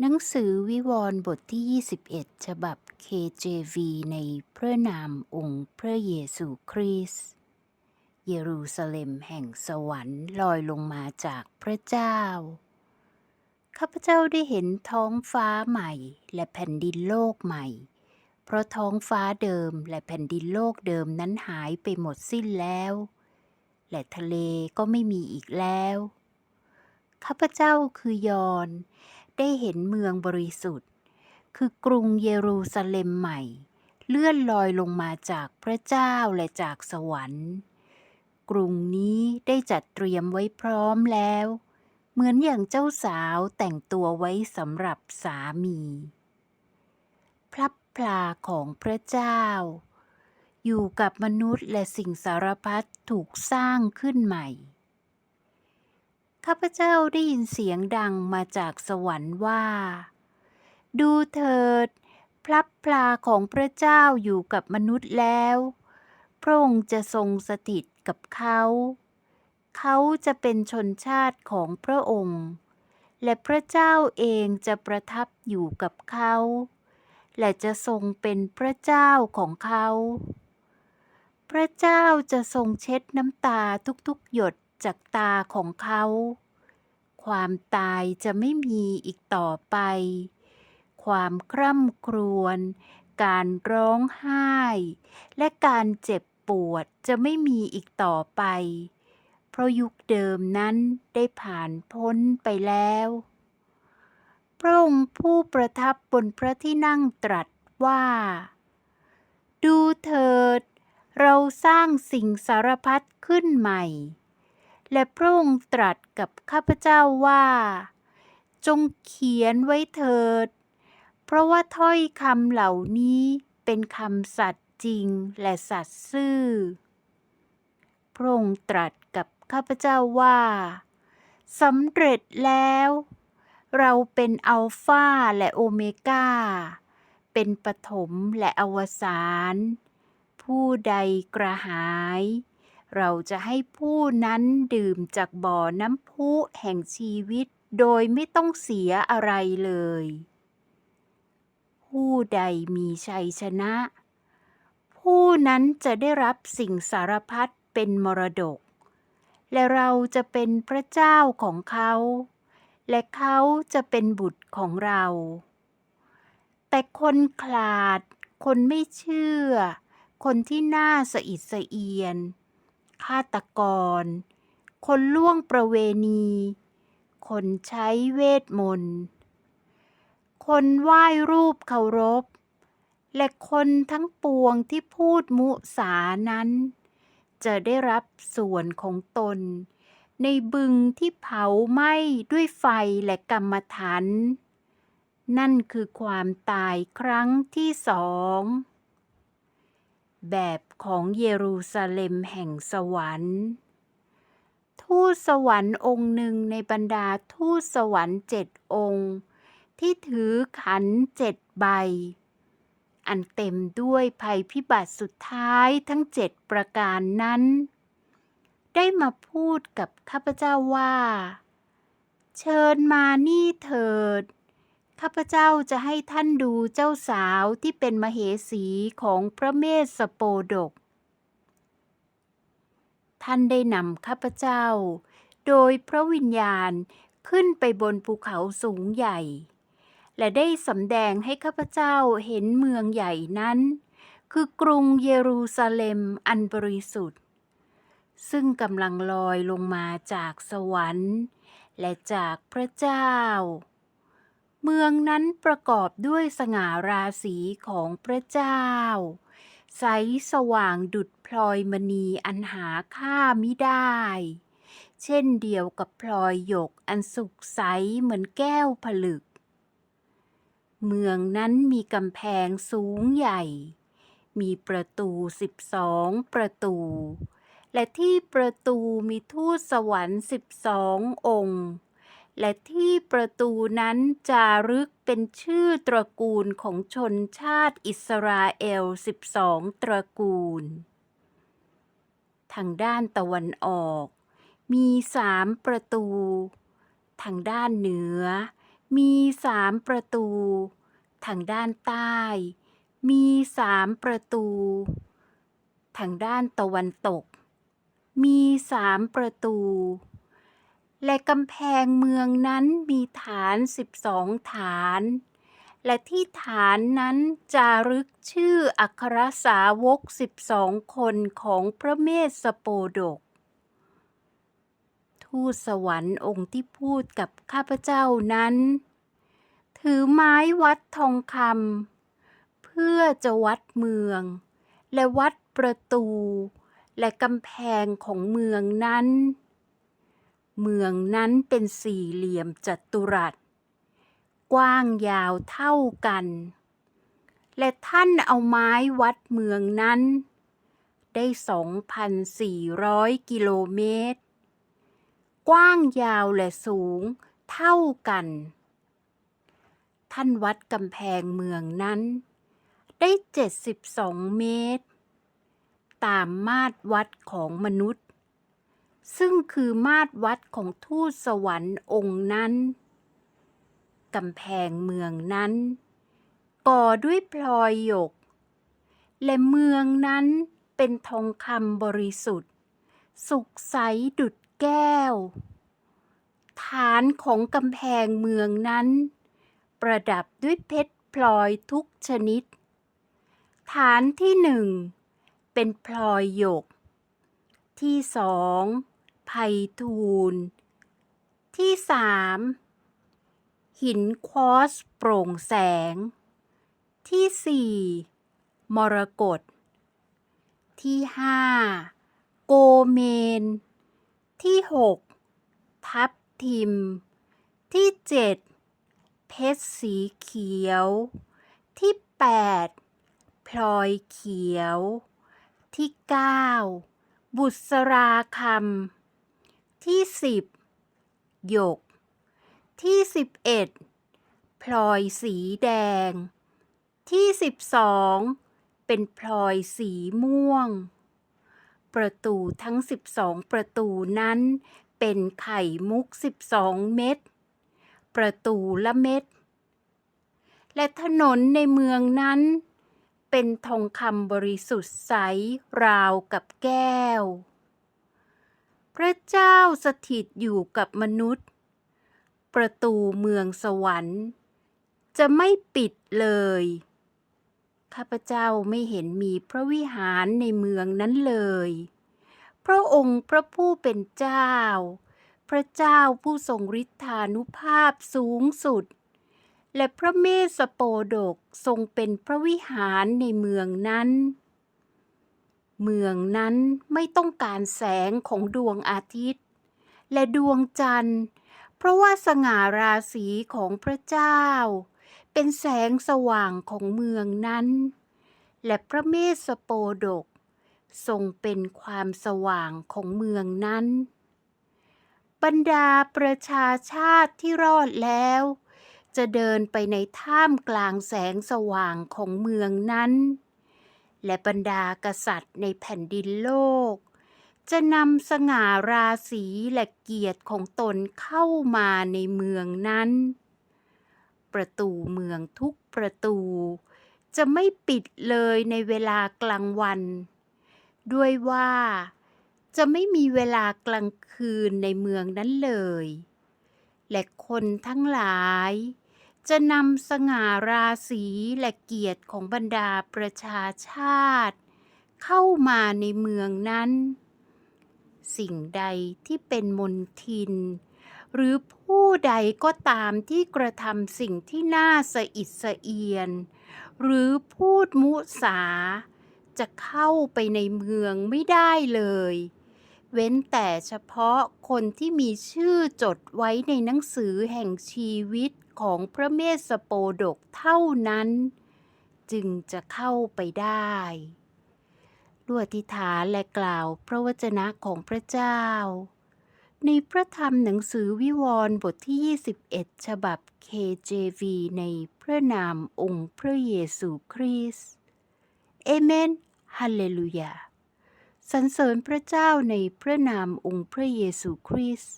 หนังสือวิวรณ์บทที่ 21 ฉบับ KJV ในพระนามองค์พระเยซูคริสต์เยรูซาเล็มแห่งสวรรค์ลอยลงมาจากพระเจ้า ข้าพเจ้าได้เห็นท้องฟ้าใหม่และแผ่นดินโลกใหม่ เพราะท้องฟ้าเดิมและแผ่นดินโลกเดิมนั้นหายไปหมดสิ้นแล้ว และทะเลก็ไม่มีอีกแล้ว ข้าพเจ้าคือยอน ได้เห็นเมืองบริสุทธิ์ คือกรุงเยรูซาเล็มใหม่ เลื่อนลอยลงมาจากพระเจ้าและจากสวรรค์ กรุงนี้ได้จัดเตรียมไว้พร้อมแล้ว เหมือนอย่างเจ้าสาวแต่งตัวไว้สำหรับสามี พลับพลาของพระเจ้า อยู่กับมนุษย์และสิ่งสารพัดถูกสร้างขึ้นใหม่ ข้าพเจ้าได้ยินเสียงดังมาจากสวรรค์ว่า ดูเถิด พลับพลาของพระเจ้าอยู่กับมนุษย์แล้ว พระองค์จะทรงสถิตกับเขา เขาจะเป็นชนชาติของพระองค์ และพระเจ้าเองจะประทับอยู่กับเขา และจะทรงเป็นพระเจ้าของเขา พระเจ้าจะทรงเช็ดน้ำตาทุกๆ หยด จากตาของเขา ความตายจะไม่มีอีกต่อไป ความคร่ำครวญ การร้องไห้ และการเจ็บปวดจะไม่มีอีกต่อไป เพราะยุคเดิมนั้นได้ผ่านพ้นไปแล้ว พระองค์ผู้ประทับบนพระที่นั่งตรัสว่า ดูเถิด เราสร้างสิ่งสารพัดขึ้นใหม่ และพระองค์ตรัสกับข้าพเจ้าว่า จงเขียนไว้เถิด เพราะว่าถ้อยคำเหล่านี้เป็นคำสัตย์จริงและสัตย์ซื่อ พระองค์ตรัสกับข้าพเจ้าว่าสำเร็จแล้ว เราเป็นอัลฟาและโอเมก้า เป็นปฐมและอวสาน ผู้ใดกระหาย เราจะให้ผู้นั้นดื่มจากบ่อน้ำพุแห่งชีวิต โดยไม่ต้องเสียอะไรเลย ผู้ใดมีชัยชนะ ผู้นั้นจะได้รับสิ่งสารพัดเป็นมรดก และเราจะเป็นพระเจ้าของเขา และเขาจะเป็นบุตรของเรา แต่คนขลาด คนไม่เชื่อ คนที่น่าสะอิดสะเอียน ฆาตกร คนล่วงประเวณี คนใช้เวทมนต์ คนไหว้รูปเคารพ และคนทั้งปวงที่พูดมุสานั้น จะได้รับส่วนของตน ในบึงที่เผาไหม้ด้วยไฟและกรรมฐานนั่นคือความตายครั้งที่สอง แบบของเยรูซาเล็มแห่งสวรรค์ ทูตสวรรค์องค์หนึ่งในบรรดาทูตสวรรค์เจ็ดองค์ ที่ถือขันเจ็ดใบ อันเต็มด้วยภัยพิบัติสุดท้ายทั้งเจ็ดประการนั้น ได้มาพูดกับข้าพเจ้าว่า เชิญมานี่เถิด ข้าพเจ้าจะให้ท่านดูเจ้าสาวที่เป็นมเหสีของพระเมสสโปดก ท่านได้นำข้าพเจ้า โดยพระวิญญาณขึ้นไปบนภูเขาสูงใหญ่ และได้สำแดงให้ข้าพเจ้าเห็นเมืองใหญ่นั้น คือกรุงเยรูซาเล็มอันบริสุทธิ์ ซึ่งกำลังลอยลงมาจากสวรรค์ และจากพระเจ้า เมืองนั้นประกอบด้วยสง่าราศีของพระเจ้า ใสสว่างดุจพลอยมณีอันหาค่ามิได้ เช่นเดียวกับพลอยหยกอันสุกใสเหมือนแก้วผลึก เมืองนั้นมีกำแพงสูงใหญ่ มีประตูสิบสองประตู และที่ประตูมีทูตสวรรค์สิบสององค์ และที่ประตูนั้นจารึกเป็นชื่อตระกูลของชนชาติอิสราเอลสิบสองตระกูล ทางด้านตะวันออก มีสามประตู ทางด้านเหนือ มีสามประตู ทางด้านใต้ มีสามประตู ทางด้านตะวันตก มีสามประตู และกำแพงเมืองนั้นมีฐานสิบสองฐาน และที่ฐานนั้นจารึกชื่ออัครสาวกสิบสองคนของพระเมสสโปดก ทูตสวรรค์องค์ที่พูดกับข้าพเจ้านั้น ถือไม้วัดทองคำเพื่อจะวัดเมือง และวัดประตู และกำแพงของเมืองนั้น เมืองนั้นเป็นสี่เหลี่ยมจัตุรัส กว้างยาวเท่ากัน และท่านเอาไม้วัดเมืองนั้น ได้ 2,400 กิโลเมตร กว้างยาวและสูงเท่ากัน ท่านวัดกำแพงเมืองนั้น ได้ 72 เมตร ตามมาตรวัดของมนุษย์ ซึ่งคือมาตรวัดของทูตสวรรค์องค์นั้นกำแพงเมืองนั้น ก่อด้วยพลอยหยก และเมืองนั้นเป็นทองคำบริสุทธิ์ สุกใสดุดแก้ว ฐานของกำแพงเมืองนั้น ประดับด้วยเพชรพลอยทุกชนิด ฐานที่หนึ่งเป็นพลอยหยก ที่สอง ไพทูลที่สามหินควอสโปร่งแสง ที่สี่มรกตที่ห้าโกเมน ที่หกทับทิม ที่เจ็ดเพชรสีเขียว ที่แปดพลอยเขียว ที่เก้าบุษราคำ ที่สิบหยก ที่สิบเอ็ดพลอยสีแดง ที่สิบสองเป็นพลอยสีม่วง ประตูทั้งสิบสองประตูนั้น เป็นไข่มุกสิบสองเม็ด ประตูละเม็ด และถนนในเมืองนั้น เป็นทองคำบริสุทธิ์ใสราวกับแก้ว พระเจ้าสถิตอยู่กับมนุษย์ ประตูเมืองสวรรค์ จะไม่ปิดเลย ข้าพเจ้าไม่เห็นมีพระวิหารในเมืองนั้นเลย พระองค์พระผู้เป็นเจ้า พระเจ้าผู้ทรงฤทธานุภาพสูงสุด และพระเมสสโปดกทรงเป็นพระวิหารในเมืองนั้น เมืองนั้นไม่ต้องการแสงของดวงอาทิตย์ และดวงจันทร์ เพราะว่าสง่าราศีของพระเจ้า เป็นแสงสว่างของเมืองนั้น และพระเมสสโปดก ทรงเป็นความสว่างของเมืองนั้น บรรดาประชาชาติที่รอดแล้ว จะเดินไปในท่ามกลางแสงสว่างของเมืองนั้น และบรรดากษัตริย์ในแผ่นดินโลก จะนำสง่าราศีและเกียรติของตนเข้ามาในเมืองนั้น ประตูเมืองทุกประตู จะไม่ปิดเลยในเวลากลางวัน ด้วยว่าจะไม่มีเวลากลางคืนในเมืองนั้นเลย และคนทั้งหลาย จะนำสง่าราศีและเกียรติของบรรดาประชาชาติ เข้ามาในเมืองนั้น สิ่งใดที่เป็นมนทิน หรือผู้ใดก็ตามที่กระทำสิ่งที่น่าสะอิดสะเอียน หรือพูดมุสา จะเข้าไปในเมืองไม่ได้เลยเว้นแต่เฉพาะคนที่มีชื่อจดไว้ในหนังสือแห่งชีวิต ของพระเมสสโปดกเท่านั้น จึงจะเข้าไปได้ด้วยอธิษฐานและกล่าวพระวจนะของพระเจ้า ในพระธรรมหนังสือวิวรณ์บทที่ 21 ฉบับ KJV ในพระนามองค์พระเยซูคริสต์เอเมนฮาเลลูยาสรรเสริญพระเจ้าในพระนามองค์พระเยซูคริสต์